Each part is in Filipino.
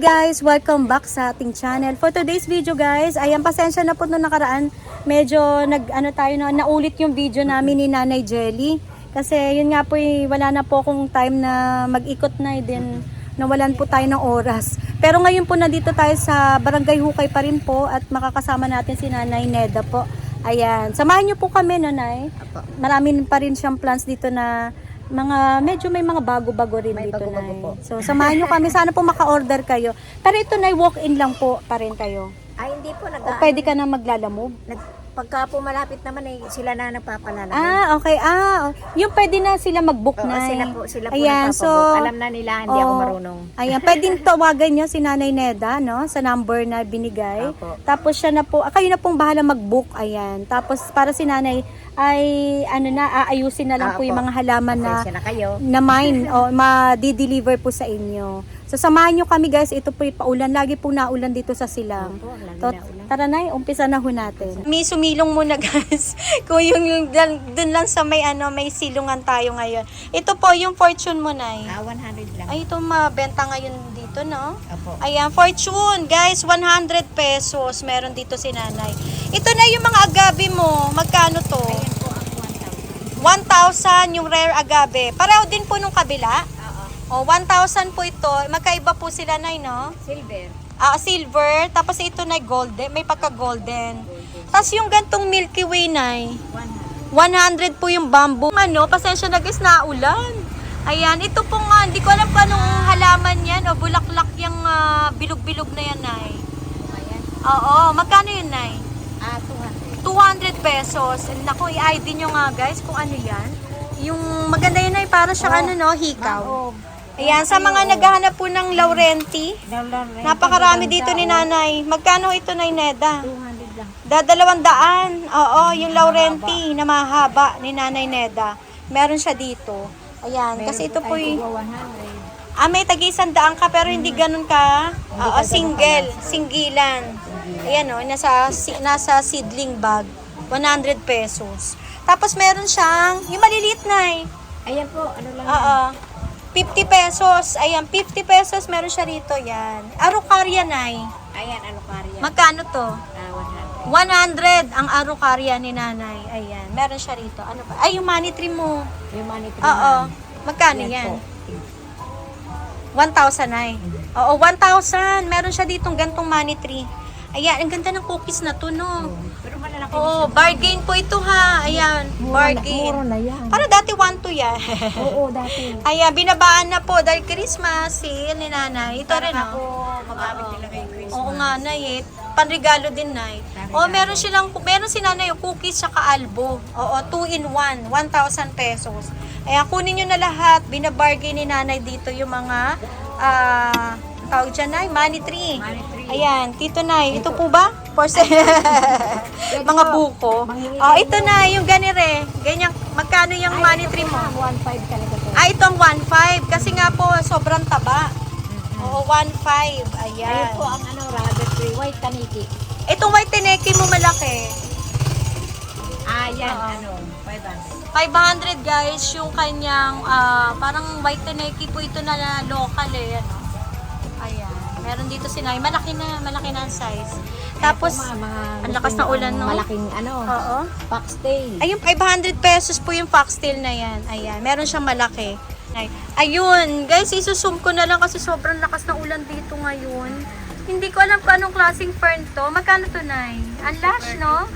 Guys, welcome back sa ating channel. For today's video guys, ayan pasensya na po nung nakaraan. Medyo nag ano tayo na naulit yung video namin ni Nanay Jelly. Kasi yun nga po eh, wala na po akong time na mag-ikot na eh, din nawalan po tayo ng oras. Pero ngayon po nandito tayo sa Barangay Hukay pa rin po at makakasama natin si Nanay Neda po. Ayan, samahan niyo po kami, Nanay. Marami pa rin siyang plans dito na mga medyo may mga bago-bago rin May dito bago-bago po. So samahan niyo kami sana po maka-order kayo. Pero ito na walk-in lang po pa rin kayo. Ay, hindi po. Nag, O pwede ka na maglalamove. nag, pagka po malapit naman, eh, sila na nagpapalala. Ah, okay. Ah, yung pwede na sila mag-book Oo, na. sila po, sila po Ayan, nagpapabook. so- Alam na nila, hindi ako Oo. marunong. Ayan, pwedeng tawagan niyo si Nanay Neda, no? Sa number na binigay. Opo. Tapos siya na po, ah, kayo na pong bahala mag-book. Ayan. Tapos para si Nanay ay ano na aayusin na lang po Opo. yung mga halaman na Pasensya na kayo. na mine o ma-deliver po sa inyo. So samahan nyo kami guys, ito po yung paulan. Lagi po naulan dito sa silang. Opo, lagi To, na ulan. tara na, umpisa na ho natin. May sumilong muna guys. Kung yung, yung dun lang sa may ano, may silungan tayo ngayon. Ito po yung fortune mo na Ah, 100 lang. Ay, ito mabenta ngayon dito, no? Opo. Ayan, fortune, guys, 100 pesos. Meron dito si nanay. Ito na yung mga agave mo. Magkano to? Ayan po ang 1,000 1,000. yung rare agave. Pareho din po nung kabila. O, 1,000 po ito. Magkaiba po sila, Nay, no? Silver. Ah, silver. Tapos ito na golden. May pagka-golden. Tapos yung gantong Milky Way, Nay. 100. 100 po yung bamboo. Ano, pasensya na guys, naulan. Ayan, ito po nga, hindi ko alam pa anong halaman yan. O, bulaklak yung ah, bilog-bilog na yan, Nay. Oo, magkano yun, Nay? Ah, 200. 200 pesos. Naku, i-ID nyo nga guys kung ano yan. Yung maganda yun ay para siya Oh, ano no, hikaw. Maog. Ayan, sa mga naghahanap po ng Laurenti, napakarami dito ni nanay. Magkano ito na Neda? 200 lang. Dadalawang daan. Oo, yung Laurenti na mahaba ni nanay Neda. Meron siya dito. Ayan, kasi ito po yung... 100. Ah, may tag-isang daan ka pero hindi ganun ka. Oo, single, singgilan. Ayan o, nasa, si- nasa seedling bag. 100 pesos. Tapos meron siyang, yung maliliit na eh. Ayan po, ano lang. Oo. 50 pesos. Ayan, 50 pesos meron siya rito. Yan. Arukarya na eh. Ayan, kariya. Magkano to? Ah, 100 100. ang arukarya ni nanay. Ayan, meron siya rito. Ano ba? Ay, yung money tree mo. Yung money tree Oo. Magkano yan? po. 1,000 ay. Oo, 1,000. Meron siya ditong gantong money tree. Ayan, ang ganda ng cookies na to, no? Pero malalaki Oo, bargain po ito ha. Ayan, Mura na, mura bargain. na yan. Para dati 1 to yan. Oo, dati. Ayan, binabaan na po dahil Christmas, sale ni nanay. Ito rin, ako oh. magamit nila kay Christmas. Oo nga, nay. Eh. Panregalo din, nay. Oh, meron silang, meron si nanay yung cookies saka albo. Oo, 2 in 1, 1,000 pesos. Ayan, kunin nyo na lahat. Binabargain ni nanay dito yung mga, ah, tawag dyan, nay, money tree. Money tree. Ayan, tito nay, ito po ba? Sale. mga buko. Oh, ito na, yung ganire. Ganyan, magkano yung money tree mo? 1.5 talaga to. Ah, itong 1.5. Kasi nga po, sobrang taba. Oo, 1.5. Ayun Ayan. po ang ano, rabbit tree, white kaniki. Itong white teneki mo malaki. Ah, yan, Oo. ano, 500. 500 guys, yung kanyang, ah, parang white teneki po ito na na local eh. Ano? Meron dito si Nay. Malaki na, malaki na ang size. Tapos, Ito, mga, mga ang lakas ng ulan, no? Malaking ano, oo. foxtail. Ay, yung 500 pesos po yung foxtail na yan. Ayan, meron siyang malaki. Ay, ayun, guys, isusum ko na lang kasi sobrang lakas ng ulan dito ngayon. Hindi ko alam kung anong klaseng fern to. Magkano to, Nay? Ang lash, no?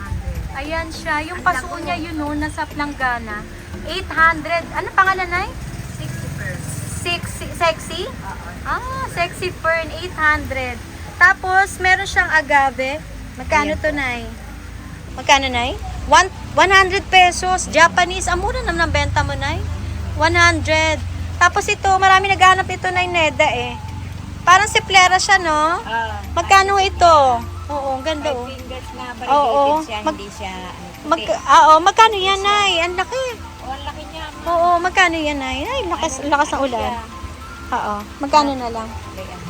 Ayan siya. Yung paso niya, yun, no, nasa planggana. 800. Ano pangalan, Nay? 60 per. Sexy, sexy? Ah, sexy fern, 800. Tapos, meron siyang agave. Magkano to, Nay? Magkano, Nay? One, 100 pesos. Japanese. Ang mura naman ang benta mo, Nay. 100. Tapos ito, marami naghahanap ito, Nay Neda, eh. Parang siplera siya, no? Ah, Magkano ito? Oo, ang ganda, oh. fingers na Oo. variegated siya, Mag- hindi siya ano, Mag, ah, oh, magkano yan, Nay? Ang laki. Oh, Oo, magkano yan, Nay? Ay, lakas, Ano, lakas ng ano ulan. Oo, magkano na lang? Ayan.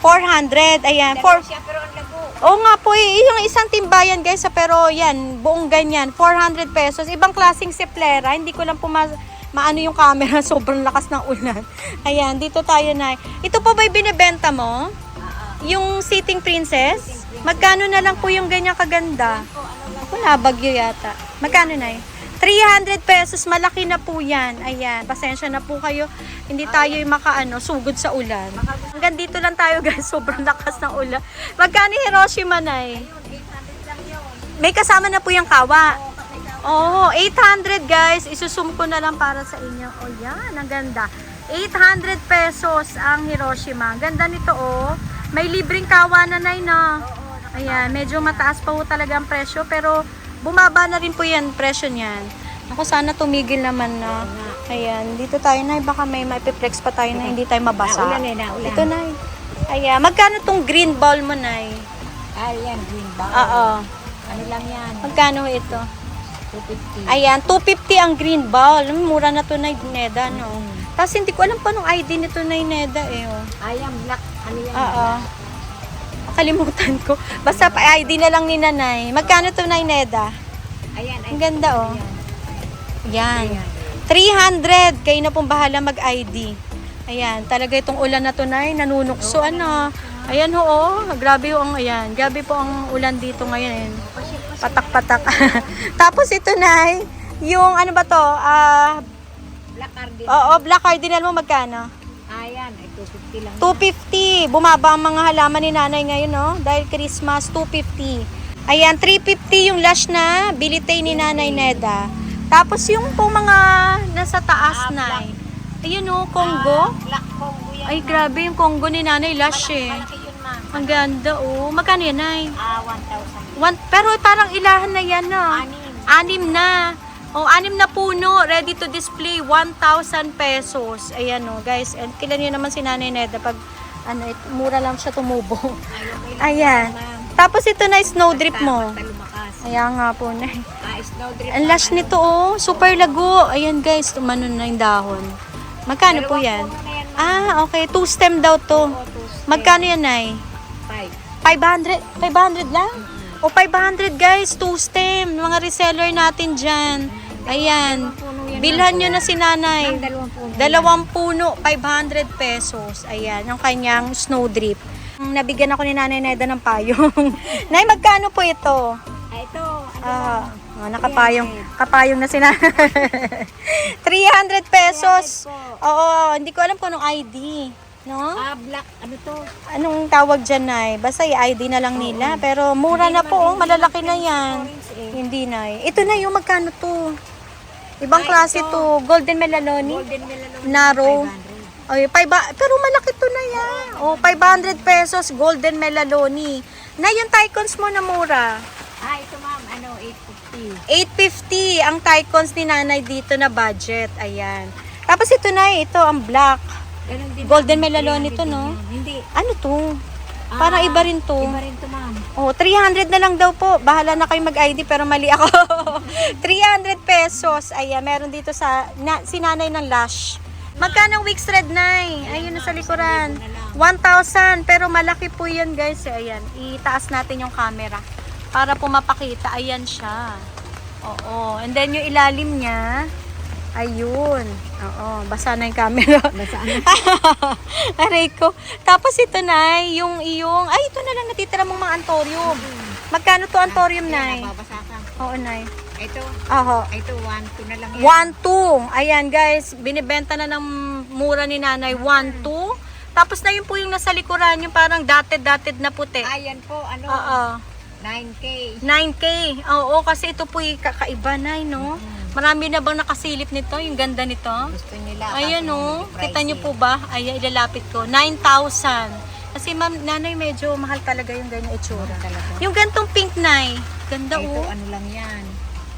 400. Ayan, Dalawa for, siya, pero ang lago. Oo nga po, eh, yung isang timbayan guys, ah, pero yan, buong ganyan, 400 pesos. Ibang klaseng siplera, hindi ko lang po ma- maano yung camera, sobrang lakas ng ulan. Ayan, dito tayo na. Ito po ba'y binibenta mo? Yung Sitting Princess? Magkano na lang po yung ganyan kaganda? Ako nabagyo yata. Magkano na 300 pesos, malaki na po yan. Ayan, pasensya na po kayo. Hindi tayo yung makaano, sugod sa ulan. Hanggang dito lang tayo guys, sobrang lakas ng ulan. Magkano Hiroshima na May kasama na po yung kawa. Oo, 800 guys. Isusum ko na lang para sa inyo. O yan, ang ganda. 800 pesos ang Hiroshima. Ganda nito oh. May libreng kawa na na. Ayan, medyo mataas pa po talaga ang presyo pero bumaba na rin po yan presyo niyan. Ako sana tumigil naman na. Ayan, dito tayo na. Baka may mapiplex pa tayo na hindi tayo mabasa. Naulan eh, naulan. Ito na. Ayan, magkano tong green ball mo na Ah, yan, green ball. Oo. Ano lang yan? Magkano ito? 250. Ayan, 250 ang green ball. Mm, Mura na to na Neda, no? Tapos hindi ko alam pa nung ID nito na Neda eh. Oh. Ayan, black. Ano yan? Oo. Nakalimutan ko. Basta pa ID na lang ni Nanay. Magkano to na Neda? Ayan, Ang ganda oh. Ayan. Yan. 300. Kayo na pong bahala mag-ID. Ayan, talaga itong ulan na to na nanunukso ano. Ayan ho, oh. grabe ho ang ayan. Grabe po ang ulan dito ngayon. Patak-patak. Tapos ito na yung ano ba to? Ah, Black cardin. Oo, black cardinal mo magkano? Ayan, ay 250 lang. 250. Bumaba ang mga halaman ni nanay ngayon, no? Dahil Christmas, 250. Ayan, 350 yung lash na bilitay ni nanay Neda. Tapos yung po mga nasa taas Ah, na. Ayun, no, Congo. Ah, black Congo yan. Ay, grabe yung Congo ni nanay lash, eh. Ang ganda, oh. Magkano yan, nay? Ah, 1,000. One, pero parang ilahan na yan, no? Anim. Anim na. O, anim na puno, ready to display, 1,000 pesos. Ayan o, guys. And kailan nyo naman si Nanay Neda pag ano, it, mura lang siya tumubo. Ayan. Tapos ito na, snow drip mo. Ayan nga po na. Ah, snow drip. Ang lash nito oh, super lago. Ayan guys, tumano na yung dahon. Magkano po yan? Ah, okay. Two stem daw to. Magkano yan? Five. 500? 500 lang? O 500 guys, two stem. Mga reseller natin dyan. Ayan. Bilhan nyo na si nanay. Dalawang puno. Dalawang puno, 500 pesos. Ayan, yung kanyang snow drip. Nabigyan ako ni Nanay Neda ng payong. Nay, magkano po ito? Ah, ito. Ano? Ah, oh, nakapayong. Kapayong na si Nanay. 300 pesos. Oo, hindi ko alam kung anong ID. No? Ah, black. Ano to? Anong tawag dyan, Nay? Basta i-ID na lang nila. Pero mura na po, oh, malalaki na yan. Orange eh. Hindi, Nay. Ito na yung magkano to. Ibang Ay, klase ito. to. Golden Melaloni. Golden melalon. Naro. 500. Ay, five, pero malaki to na yan. Oh, 500 pesos golden melaloni. Na yung Tycons mo na mura. Ah, ito ma'am. Ano, 850. 850 ang Tycons ni nanay dito na budget. Ayan. Tapos ito na, ito ang black. Ganun din. Golden ma'am. melaloni 300 to, din no? Hindi. Ano to? Parang Ah, iba rin to. Iba rin to ma'am. Oh, 300 na lang daw po. Bahala na kayo mag-ID pero mali ako. 300 pesos. Ayan, meron dito sa na, si nanay ng lash. Magkano ang Wix Red Nay? Ayun na sa likuran. 1,000. Pero malaki po yan guys. Ayan, itaas natin yung camera. Para po mapakita. Ayan siya. Oo. And then yung ilalim niya. Ayun. Oo. Basa na yung camera. Basta ano? Aray ko. Tapos ito na, yung iyong, ay ito na lang natitira mong mga antorium. Magkano to antorium na? Ayan, nababasa ka. Oo, Nay. Ito. Aho. Ito, 1, 2 na lang yan. 1, 2. Ayan guys, binibenta na ng mura ni nanay. 1, 2. Tapos na yun po yung nasa likuran, yung parang dotted-dotted na puti. Ayan po, ano, Oo. 9K. 9K. Oo, kasi ito po yung kakaiba na, no? Marami na bang nakasilip nito? Yung ganda nito? Gusto nila. Ayan o, kita nyo po ba? Ayan, ilalapit ko. 9,000. Kasi ma'am, nanay medyo mahal talaga yung ganyan itsura. Talaga. Yung gantong pink nay, ganda Ito, o. ano lang yan.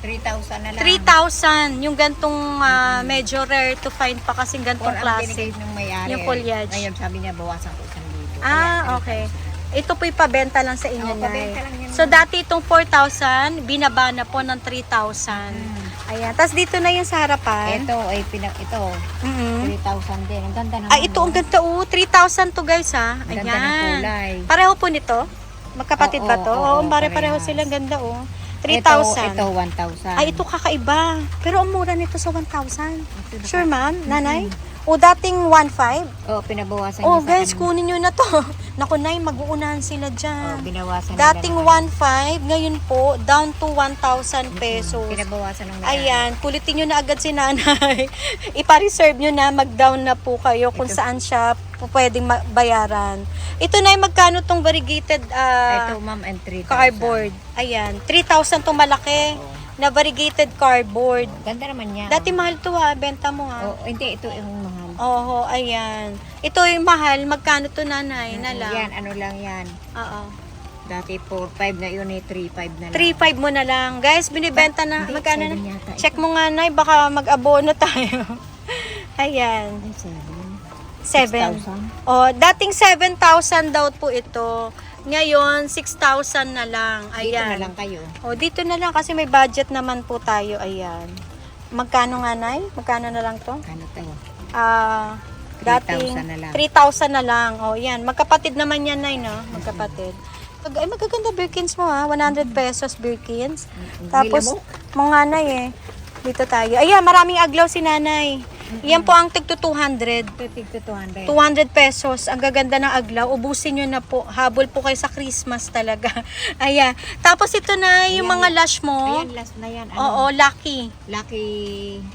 3,000 na lang. 3,000. Yung gantong ah, medyo rare to find pa kasi gantong klase. ng may-ari. Yung foliage. Ngayon, sabi niya, bawasan ko isang dito. Ah, okay. Ito po ipabenta lang sa inyo, Oo, Nay. pabenta So, dati itong 4,000, binaba na po ng 3,000. Hmm. Ayan. Tapos dito na yung sa harapan. Ito, ay pinak ito. Mm-mm. 3,000 din. Ang ganda naman. Ah, ito, ang ganda oh. 3,000 to guys ha. Ang ganda ng Ayan. kulay. Pareho po nito? Magkapatid Oo, ba to? oo, Oo, pare-pareho parehas. sila. Ang ganda oh. 3,000. Ito, ito 1,000. Ay, ito kakaiba. Pero ang mura nito sa 1,000. Sure, ma'am? Nanay? O dating 1,500? Oh, pinabawasan Oh, niya sa guys, kanila. kunin nyo na to. Naku, Nay, mag-uunahan sila Oh, dyan. binawasan Dating nila 1,500, ngayon po, down to 1,000 pesos. Pinabawasan ng Ayan, kulitin nyo na agad si nanay. Ipa-reserve nyo na, mag-down na po kayo kung Ito. saan siya po pwedeng ma- bayaran. Ito na magkano tong variegated ah, Ito, ma'am, and 3,000. cardboard. Ayan, 3,000 tong malaki Oo. Na variegated cardboard. Ganda naman niya. Dati mahal to ha, benta mo ha. Oh, hindi, ito yung mahal. Oo, ayan. Ito yung mahal, magkano to nanay na lang? Yan, ano lang yan. Oo. Dati 4,500 ngayon eh, 3,500 na lang. 3.5 mo na lang. Guys, binibenta na. Hindi, Magkano na? seven yata ito. Check mo nga, Nay. Baka mag-abono tayo. Ayan. Ay, seven. 7. 6,000. Oh, dating 7,000 daw po ito. Ngayon, 6,000 na lang. Dito Ayan. na lang kayo. Oh, dito na lang kasi may budget naman po tayo. Ayan. Magkano nga, Nay? Magkano na lang to? Ano to? Ah, dating 3,000 na lang. 3,000 na lang. Oh, yan. Magkapatid naman yan, Nay, no? Magkapatid. Mag ay, magaganda Birkins mo, ha? 100 pesos Birkins. Tapos, mga nanay, eh. Dito tayo. Ayan, maraming aglaw si nanay. Yan po ang tigto 200. Tig to 200. 200 pesos. Ang gaganda ng aglaw. Ubusin nyo na po. Habol po kayo sa Christmas talaga. Ayan. Tapos ito na yung Ayan. mga lash mo. Ayan, last na yan. Oo, Ano? lucky. Lucky.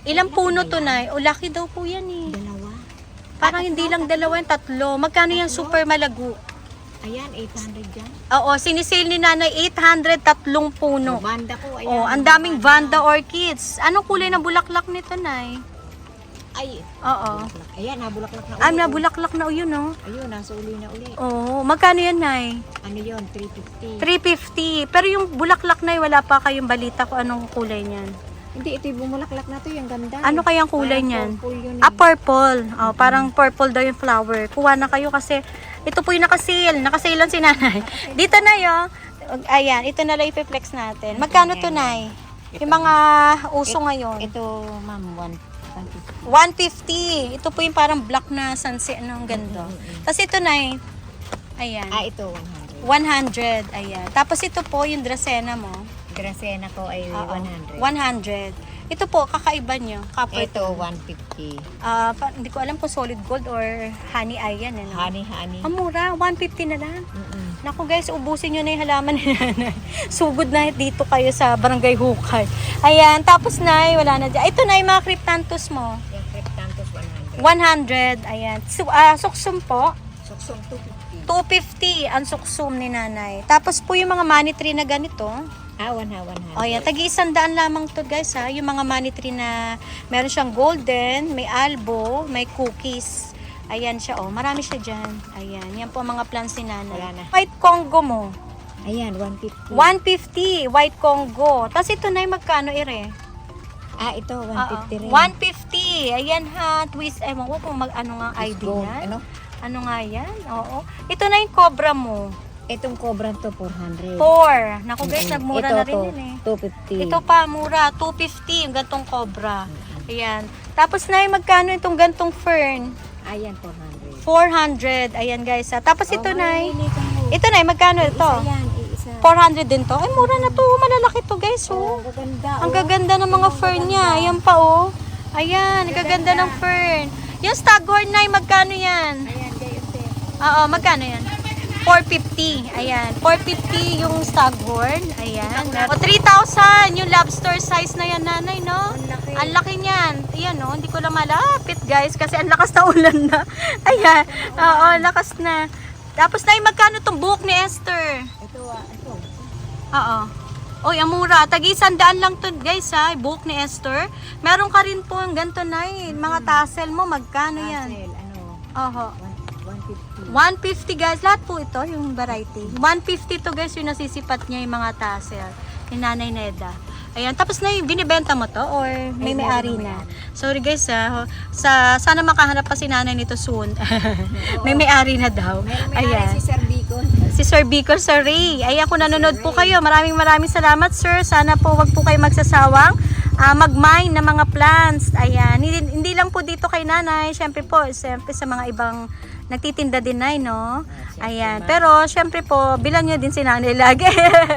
Ilang Lucky puno to yan? na? O, lucky daw po yan eh. Dalawa. Parang hindi lang dalawa yung tatlo. Magkano yan? Tatlo? Super malago. Ayan, 800 dyan. Oo, sinisale ni nanay 800 tatlong No. puno. Banda ko. Ayan. Oh, ang daming Vanda orchids. Anong kulay ng bulaklak nito, Nay? Ay. Oo. bulaklak. Ayan, nabulaklak na uli. Ah, na bulaklak na yun, no? Ayun, nasa uli na uli. Oo, magkano yan, Nay? Ano yun? 350. 350. Pero yung bulaklak na wala pa kayong balita ko anong kulay niyan. Hindi, ito yung bumulaklak na to. Yung ganda. Ano kayang kulay Parang niyan? purple yun eh. Ah, purple. Oh, parang purple daw yung flower. Kuha na kayo kasi ito po yung nakasale. Nakasale lang si nanay. Dito na yo. Ayan, ito na lang ipiplex natin. Magkano to, Nay? Yung mga uso ngayon. Ito, ma'am, 150. 150. Ito po yung parang black na sunset. Anong ganda. Tapos ito, Nay. Ayan. Ah, ito, 100. 100. Ayan. Tapos ito po yung Dracena mo. Grasena ko ay Oo. 100. 100. Ito po, kakaiba nyo. Copper Ito, tone. 150. Ah, pa- hindi ko alam kung solid gold or honey eye yan. Ano? Honey, honey. Ang mura, 150 na lang. Mm-mm. Naku guys, ubusin nyo na yung halaman ni nanay. Sugod na dito kayo sa barangay Hukay. Ayan, tapos na, wala na dyan. Ito na yung mga cryptanthus mo. Yung Cryptanthus, 100. 100, ayan. So, ah, suksum po, Suksong 250. 250 ang suksum ni nanay. Tapos po yung mga money tree na ganito. Ah, 100. 100. O yan, tagi isang daan lamang to guys ha. Yung mga money tree na meron siyang golden, may albo, may cookies. Ayan siya oh, marami siya dyan. Ayan, yan po ang mga plants ni nanay. Wala na. White Congo mo, Ayan, 150. 150, white Congo. Tapos ito na yung magkano ire? Ah, ito, 150 Oo, rin. 150. Ayan ha, twist. Ewan ko kung mag, ano nga ID Gold. yan. Ano? Ano nga yan? Oo. Ito na yung cobra mo. Itong cobra to, 400. 4. Naku guys, Mm-mm. nagmura ito, na rin to, yun eh. 250. Ito pa, mura. 250 yung gantong cobra. Ayan. Tapos na yung magkano itong gantong fern? Ayan, 400. 400. Ayan guys. ha. Tapos ito Oh, na Ito na magkano ito? Isa yan, iisa. 400 din to. Ay, mura na to. Malalaki to guys. Oh, Oh. gaganda. Ang oh. gaganda ng mga fern niya. Ayan pa oh. Ayan, ang gaganda ng fern. Yung staghorn na, magkano yan? Ayan, kayo, te. Oo, magkano yan? 450. Ayan. 450 yung staghorn. Ayan. O, 3,000 yung lobster size na yan, nanay, no? Ang laki. Ang laki niyan. Ayan, no? Hindi ko lang malapit, guys. Kasi ang lakas na ulan na. Ayan. Oo, lakas na. Tapos na yung magkano tong buhok ni Esther? Ito, ah, ito. Oo. Oy, ang mura. Tagi sandaan lang to, guys, ha? Buhok ni Esther. Meron ka rin po yung ganito na Mga tassel mo, magkano yan? Hazel, ano, Oho. 150. 150 guys, lahat po ito, yung variety. 150 to guys, yung nasisipat niya yung mga tassel. Ni Nanay Neda. Ayan, tapos na yung binibenta mo to or may Ay, may-ari na? Sorry guys, ah, sa, sana makahanap pa si nanay nito soon. may may-ari na daw. Meron may Ayan. si Sir Bicol. Si Sir Bicol, Sir Ray. Ayan, kung nanonood po kayo, maraming maraming salamat, Sir. Sana po wag po kayo magsasawang ah, mag-mine ng mga plants. Ayan, hindi, hindi lang po dito kay nanay, syempre po, syempre sa mga ibang nagtitinda din nay, no? Ayan, pero syempre po, bilan nyo din si nanay lagi.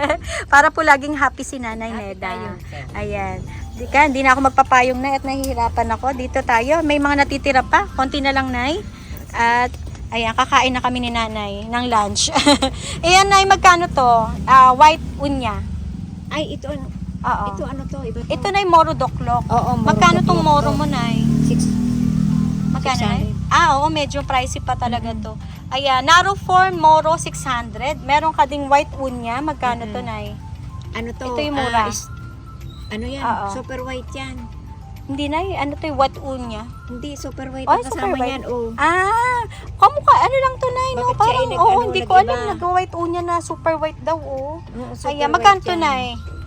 Para po laging happy si nanay Neda. Ayan. Di ka, hindi na ako magpapayong na at nahihirapan ako. Dito tayo, may mga natitira pa. Konti na lang, Nay. At, ayan, kakain na kami ni Nanay ng lunch. ayan, Nay, magkano to? Ah, white unya. Ay, ito ano? Oo. Ito ano to? Iba to? Ito, Nay, moro doklok. Oo, moro Magkano doklok tong moro to. mo, Nay? Six. Magkano, 600. Nay? Ah, oo, medyo pricey pa talaga to. Ayan, narrow form, moro, 600. Meron ka ding white unya. Magkano to, Nay? Ano to? Ito yung mura. Ah, is- ano yan? Oo. Super white yan. Hindi, Nay. Ano to yung white unya? Hindi, super white. Ang super kasama white. yan. Oh. Ah, kamukha, ano lang to, Nay, no? Bakit siya Parang, oo, ano, hindi ko nag-iba? alam, nag-white unya na super white daw, oh. Oo, super Ayan, white magkano to, yan. Nay?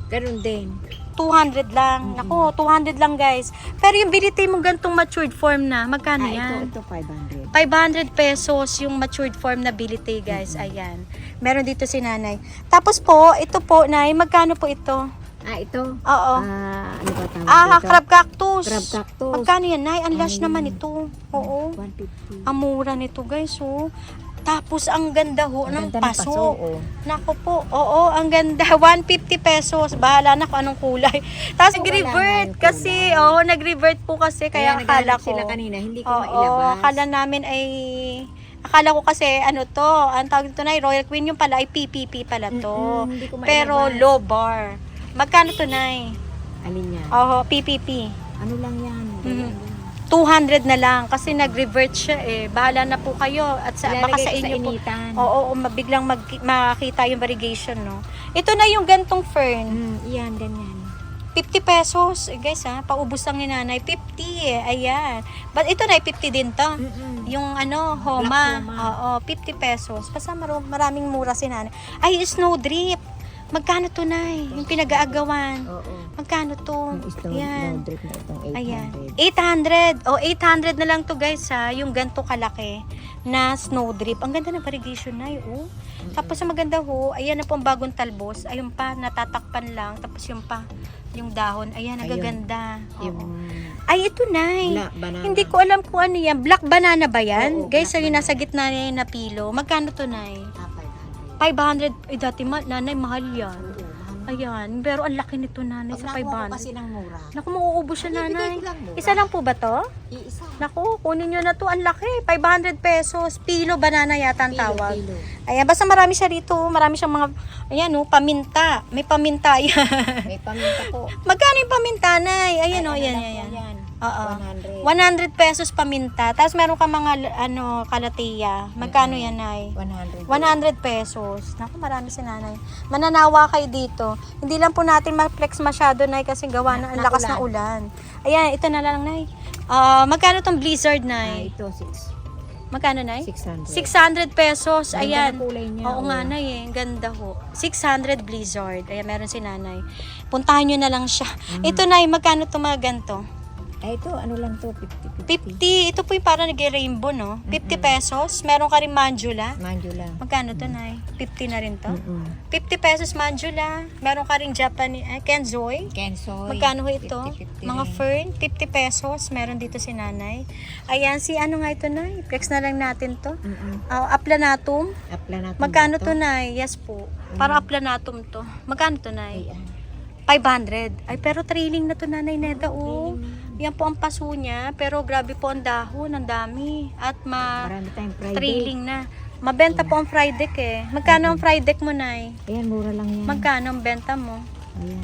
Ganun din. 200 lang. Nako, 200 lang, guys. Pero yung bilite mo gantong matured form na, magkano Ah, yan? ito, ito 500. 500 pesos yung matured form na bilite, guys. Ayan. Meron dito si nanay. Tapos po, ito po, Nay, magkano po ito? Ah, ito. Oo. Ah, ano ba tawag Ah, dito? crab cactus. Crab cactus. Magkano yan, Nay? Ang lash naman ito. Oo. 150. Ang mura nito, guys, oh. Tapos, ang ganda ho Ang ng ganda paso. oh. Nako po, oo, ang ganda. 150 pesos. Bahala na kung anong kulay. Tapos nag-revert kasi, oo, nag-revert po kasi. Kaya, akala naghanap ko. sila kanina, hindi ko Oo, mailabas. akala namin ay... Akala ko kasi, ano to, ang tawag dito na, Royal Queen yung pala ay PPP pala to. Mailabas. Pero low bar. Magkano to, Nay? Alin yan? Oo, PPP. Ano lang yan? Mhm. Ganyan lang. 200 na lang kasi nag-revert siya eh. Bahala na po kayo at sa, baka Ilalagay sa ko inyo po. initan. Oo, oo, mabiglang mag, makita yung variegation, no? Ito na yung gantong fern. Mm, yan, ganyan. 50 pesos. Eh, guys, ha? Paubos lang ni nanay. 50 eh. Ayan. But ito na, 50 din to. Mm-mm. Yung ano, homa. Black homa. Oo, 50 pesos. Basta mar- maraming mura si nanay. Ay, snow drip. Magkano to, Nay? Yung pinag-aagawan. Oo. Magkano to? Yung snow, Yan. snow drip na itong 800. Ayan. 800. O, 800 na lang to guys ha. Yung ganto kalaki na snow drip. Ang ganda ng variegation na oh. Tapos ang maganda ho, ayan na po ang bagong talbos. Ayun pa, natatakpan lang. Tapos yung pa, yung dahon. Ayan, nagaganda. Oo. Yung Ay, ito na. Hindi ko alam kung ano yan. Black banana ba yan? Oo, guys, yung nasa gitna niya yung na pilo. Magkano to? Ah, 500. 500. Eh, dati ma- nanay, mahal yan. Ayan. Pero ang laki nito, nanay, sa Pag nakuha 500. ko kasi ng mura. Naku, mauubos siya, nanay. lang mura. Isa lang po ba to? Iisa. Naku, kunin nyo na to. Ang laki. 500 pesos. Pilo banana yata ang Kilo, tawag. kilo. Ayan, basta marami siya rito. Marami siyang mga, ayan oh, paminta. May paminta yan. May paminta po. Magkano yung paminta, Nay? Ayan oh, Ay, yan, ano Oo. 100 100. pesos paminta. Tapos meron ka mga, ano, kalateya. Magkano yan, Nay? 100. 100 pesos. Naku, marami si nanay. Mananawa kayo dito. Hindi lang po natin ma-flex masyado, Nay, kasi gawa na ang Na- lakas na ulan. Ayan, ito na lang, Nay. Ah, magkano tong blizzard, Ah, Nay? ito, 6. Magkano, Nay? 600. 600 pesos. Ganda Ayan. ng kulay niya, Oo oh. nga, Nay, eh. Ganda ho. 600 blizzard. Ayan, meron si nanay. Puntahan nyo na lang siya. Mm-hmm. Ito, Nay, magkano to mga ganito? Ay, ito, ano lang to? 50, 50. 50. Ito po yung parang nag-rainbow, no? 50 pesos. Meron ka rin mandula. Manjula. Magkano to, Nay? 50 na rin to? Mm-mm. 50 pesos mandula. Meron ka rin Japanese, eh, Kenzoy. Kensoy. Magkano ho ito? 50, 50 Mga rin. fern, 50 pesos. Meron dito si nanay. Ayan, si ano nga ito, Nay? Flex na lang natin to. Mm-mm. Uh, aplanatum. Apply natin Magkano to, Nay? Yes po. Para aplanatum to. Magkano to, Nay? Ay, ah. 500. Ay, pero trailing na to, Nanay Neda, oh. Yan po ang paso niya. Pero grabe po ang dahon. Ang dami. At ma... Marami tayong Friday. Trailing na. Mabenta po ang fried deck eh. Magkano ang fried deck mo, Nay? Ayan, mura lang yan. Magkano ang benta mo? Ayan.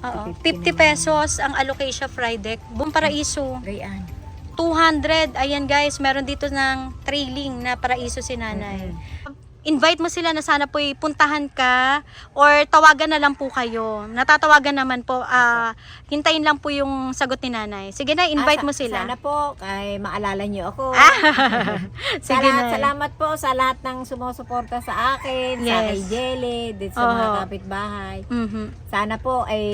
Oo. 50 50, pesos ang alocation fried deck. Buong paraiso. Rayan. 200. Ayan guys, meron dito ng trailing na paraiso si nanay. Invite mo sila na sana po puntahan ka or tawagan na lang po kayo. Natatawagan naman po. ah hintayin lang po yung sagot ni nanay. Sige na, invite Ah, mo sa- sila. Sana po, kay maalala niyo ako. Sige Salamat, na. salamat po sa lahat ng sumusuporta sa akin, sa Yes. kay Jelly, dito sa mga Oo. kapitbahay. Mhm. Sana po ay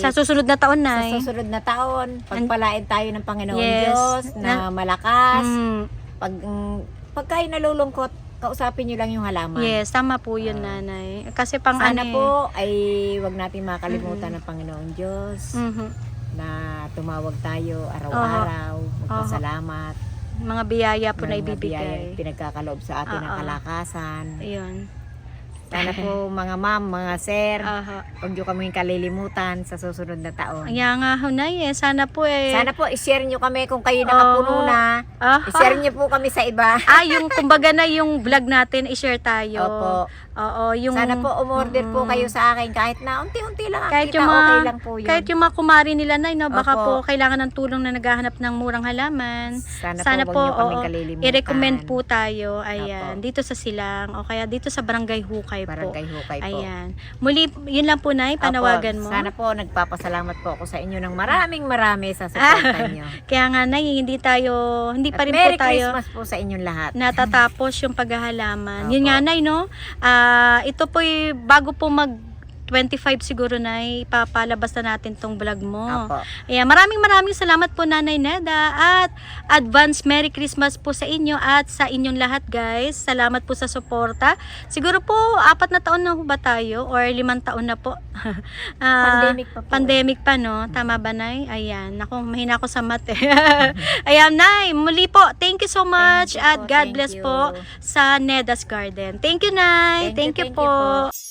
Sa susunod na taon, sa Nay. susunod na taon, pagpalain tayo ng Panginoon Yes. Diyos na malakas. Mm, Pag, mm, nalulungkot, kausapin niyo lang yung halaman. yes, tama po yun, nanay. Kasi pang Sana ano eh. po ay wag natin makalimutan ng Panginoon Diyos. Mhm. na tumawag tayo araw-araw, magpasalamat. Mga biyaya po na ibibigay. Pinagkakaloob sa atin ng Oo. kalakasan. Ayun. Sana po mga ma'am, mga sir, Aha. huwag niyo kaming kalilimutan sa susunod na taon. Kaya nga hunay eh. Sana po eh. Sana po i-share niyo kami kung kayo nakapuno Oo. na. Ah, I-share niyo po kami sa iba. ah, yung kumbaga na yung vlog natin, i-share tayo. Opo. Oo, yung... Sana po umorder po Mm. kayo sa akin kahit na unti-unti lang ang Kahit kita, yung mga- okay lang po yun. Kahit yung mga kumari nila na, no, baka Opo. po kailangan ng tulong na naghahanap ng murang halaman. Sana, Sana po, po, huwag niyo kaming oo, kalilimutan. I-recommend po tayo, ayan, Opo. dito sa Silang, o kaya dito sa Barangay Hukay po. Barangay Hukay po. Ayan. Muli, yun lang po, Nay, Opo, panawagan mo. Sana po nagpapasalamat po ako sa inyo ng maraming marami sa suporta niyo. Kaya nga, Nay, hindi tayo, hindi At pa rin Merry po tayo Christmas po sa inyong lahat. natatapos yung paghahalaman. Yun Opo. nga, Nay, no? Ah, ito po bago po mag 25 siguro na ipapalabas na natin tong vlog mo. Opo. Ayan, maraming maraming salamat po Nanay Neda at advance Merry Christmas po sa inyo at sa inyong lahat guys. Salamat po sa suporta. Siguro po apat na taon na ho ba tayo or limang taon na po? Ah, Pandemic pa po. Pandemic pa no? Tama ba Nay? Ayan, ako mahina ako sa math eh. Ayan Nay, muli po. Thank you so much you at po, God bless you. po sa Neda's Garden. Thank you Nay. Thank Thank, you, you, thank you po. po.